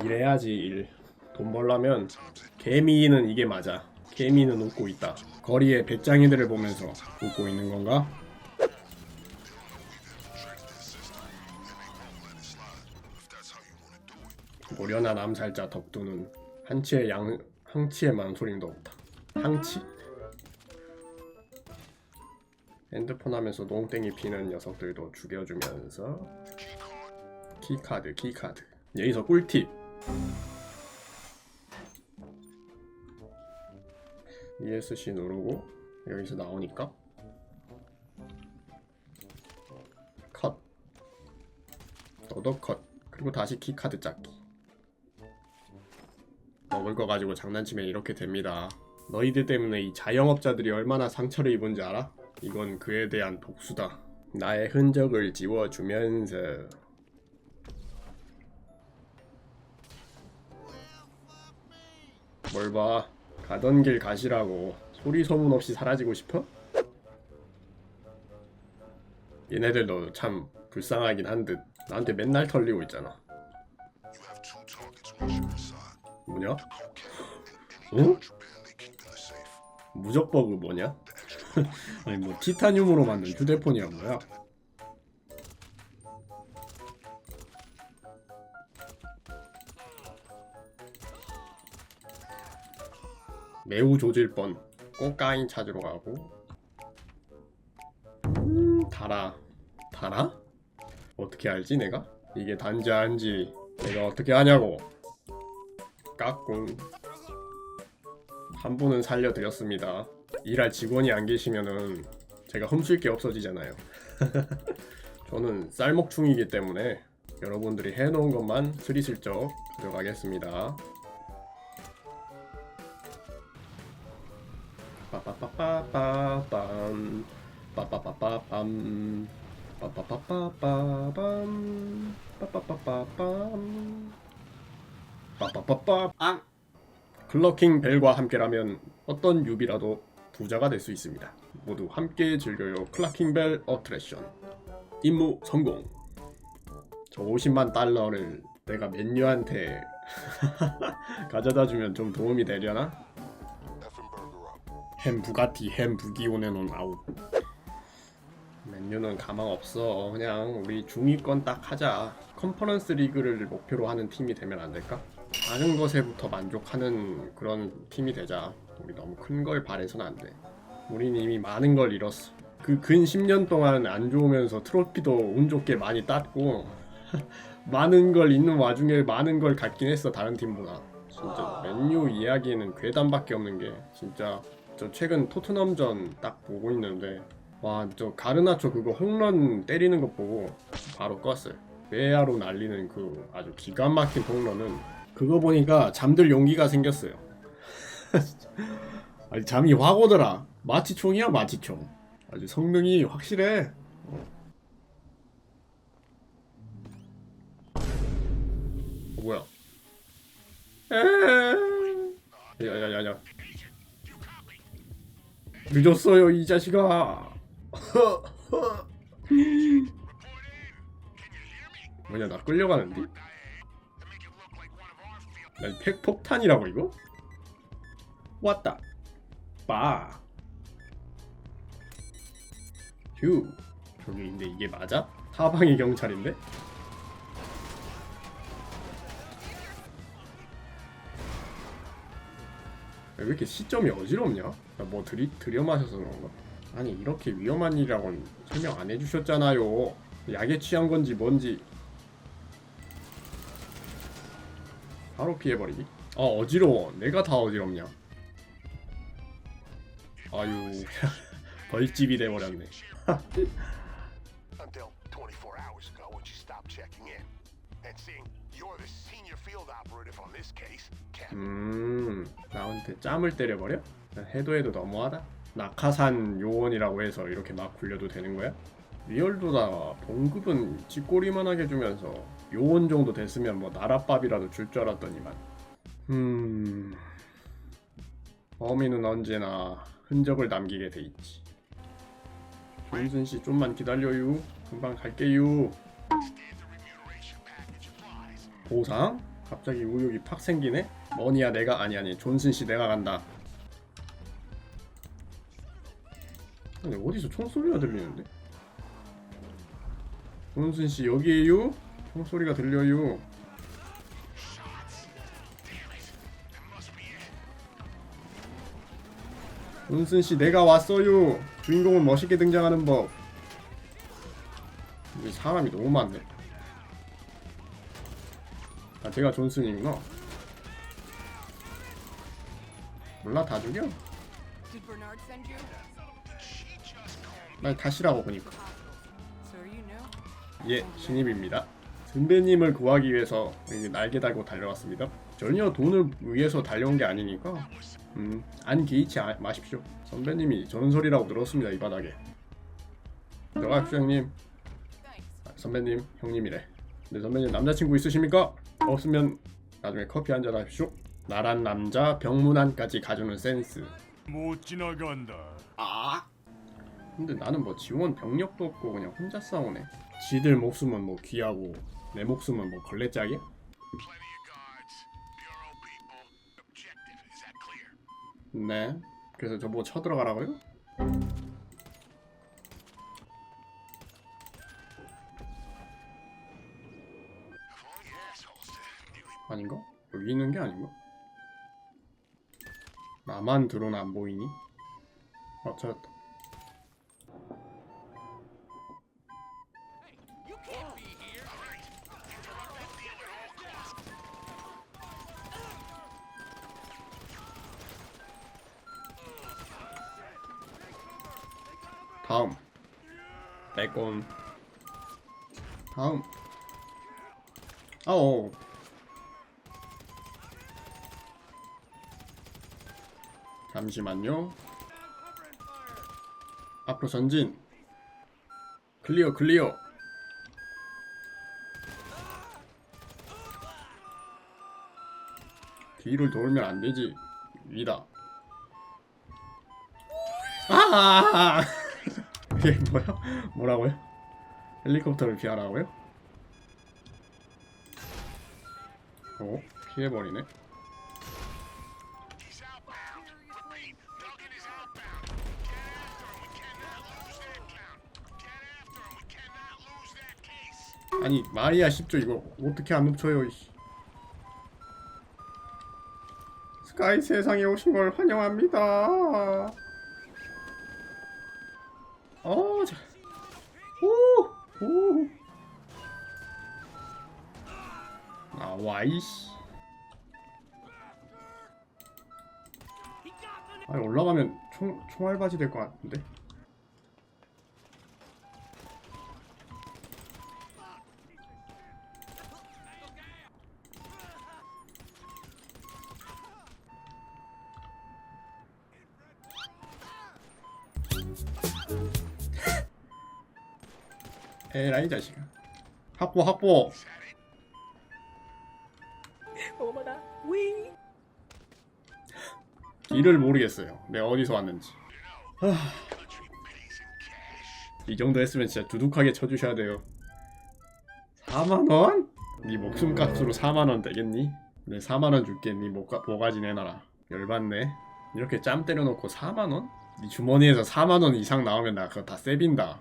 일해야지 일. 돈 벌려면 개미는 이게 맞아. 개미는 웃고 있다. 거리의 배짱이들을 보면서 웃고 있는 건가? 모련한 암살자 덕두는 한치의 양 항치의 망소림도 없다. 항치? 핸드폰 하면서 농땡이 피는 녀석들도 죽여주면서 키카드 키카드 여기서 꿀팁 ESC 누르고 여기서 나오니까 컷. 너도 컷. 그리고 다시 키카드 짝기. 먹을 거 가지고 장난치면 이렇게 됩니다. 너희들 때문에 이 자영업자들이 얼마나 상처를 입은지 알아? 이건 그에 대한 복수다. 나의 흔적을 지워주면서 뭘 봐. 가던 길 가시라고. 소리 소문 없이 사라지고 싶어? 얘네들도 참 불쌍하긴 한 듯. 나한테 맨날 털리고 있잖아. 뭐냐? 어? 무적버그 뭐냐? 아니 뭐 티타늄으로 만든 휴대폰이야 뭐야? 매우 조질 뻔. 꼬까인 찾으러 가고. 음, 달아. 달아? 어떻게 알지 내가? 이게 단지 아닌지 내가 어떻게 아냐고. 깍꿍. 한 분은 살려드렸습니다. 일할 직원이 안 계시면은 제가 훔칠 게 없어지잖아요. 저는 쌀먹충이기 때문에 여러분들이 해놓은 것만 스리슬쩍 가져가겠습니다. 클러킹 벨과 함께라면 어떤 유비라도 부자가 될 수 있습니다. 모두 함께 즐겨요. 클러킹 벨 어트랙션 임무 성공. 저 50만 달러를 내가 맨유한테 가져다 주면 좀 도움이 되려나? 햄 부가티 햄 부기온에논 아웃. 맨유는 가망 없어. 그냥 우리 중위권 딱 하자. 컨퍼런스 리그를 목표로 하는 팀이 되면 안 될까? 작은 것에부터 만족하는 그런 팀이 되자. 우리 너무 큰 걸 바래선 안돼. 우린 이미 많은 걸 잃었어. 그 근 10년 동안 안 좋으면서 트로피도 운 좋게 많이 땄고 많은 걸 잃는 와중에 많은 걸 갖긴 했어 다른 팀보다. 진짜 맨유 이야기에는 괴담밖에 없는 게 진짜 저 최근 토트넘전 딱 보고 있는데 와 저 가르나초 그거 홈런 때리는 거 보고 바로 껐어요. 외야로 날리는 그 아주 기가 막힌 홈런은 그거 보니까 잠들 용기가 생겼어요. 아니 잠이 확 오더라. 마취총이야 마취총. 아주 성능이 확실해. 어. 어, 뭐야? 야야야야 늦었어요 이 자식아 뭐냐 나 끌려가는데? 나 핵폭탄이라고 이거? 왔다 빠 휴 저기 근데 이게 맞아? 사방이 경찰인데? 왜 이렇게 시점이 어지럽냐? 나뭐 들이, 들여 마셔서 그런가? 아니 이렇게 위험한 일이라고는 설명 안 해주셨잖아요 약에 취한 건지 뭔지 바로 피해버리기? 아 어지러워 내가 다 어지럽냐 아유 벌집이 돼버렸네 음 나한테 짬을 때려버려? 해도 해도 너무하다. 낙하산 요원이라고 해서 이렇게 막 굴려도 되는 거야? 리얼도다 봉급은 찌꼬리만하게 주면서 요원 정도 됐으면 뭐 나랏밥이라도 줄 줄 알았더니만. 음 범인은 언제나 흔적을 남기게 돼 있지. 조인순 씨 좀만 기다려요. 금방 갈게요 보상? 갑자기 의욕이 팍 생기네? 머니야 내가 아니 아니 존슨 씨 내가 간다. 근데 어디서 총소리가 들리는데? 존슨 씨 여기에요? 총소리가 들려요. 존슨 씨 내가 왔어요. 주인공은 멋있게 등장하는 법. 이 사람이 너무 많네. 아 제가 존슨이구나. 몰라 다 죽여. 날 다시라고 보니까. 예, 신입입니다. 선배님을 구하기 위해서 날개 달고 달려왔습니다. 전혀 돈을 위해서 달려온 게 아니니까 음, 안 개의치 아- 마십시오. 선배님이 전설이라고 들었습니다 이 바닥에. Thanks. 아, 선배님 형님이래. 네 선배님 남자친구 있으십니까? 없으면 나중에 커피 한 잔 하십시오. 나란 남자 병문안까지 가주는 센스. 못 지나간다. 아. 근데 나는 뭐 지원 병력도 없고 그냥 혼자 싸우네. 지들 목숨은 뭐 귀하고 내 목숨은 뭐 걸레짝이야? 네. 그래서 저보고 쳐들어가라고요? 아닌가? 여기 있는 게 아닌가? 나만 드론 안 보이니? 아 찾았다. 다음 빼꼼 다음 아오 잠시만요. 앞으로 전진. 클리어 클리어. 뒤를 돌면 안 되지. 위다. 아 이게 뭐야? 뭐라고요? 헬리콥터를 피하라고요? 어 피해버리네 아니 마리아 10조 이거 어떻게 안 눕혀요 이씨. 스카이 세상에 오신 걸 환영합니다 어, 자. 오, 오. 아, 와이씨. 아니, 올라가면 총, 총알바지 될 것 같은데? 에라이 자식아. 확보, 확보. 길을 모르겠어요. 내가 어디서 왔는지. 이 정도 했으면 진짜 두둑하게 쳐주셔야 돼요. 4만 원? 네 목숨값으로 4만 원 되겠니? 내 4만 원 줄게. 네 목가 모가지 내놔라. 열받네. 이렇게 짬 때려놓고 4만 원? 네 주머니에서 4만 원 이상 나오면 나 그거 다 세빈다.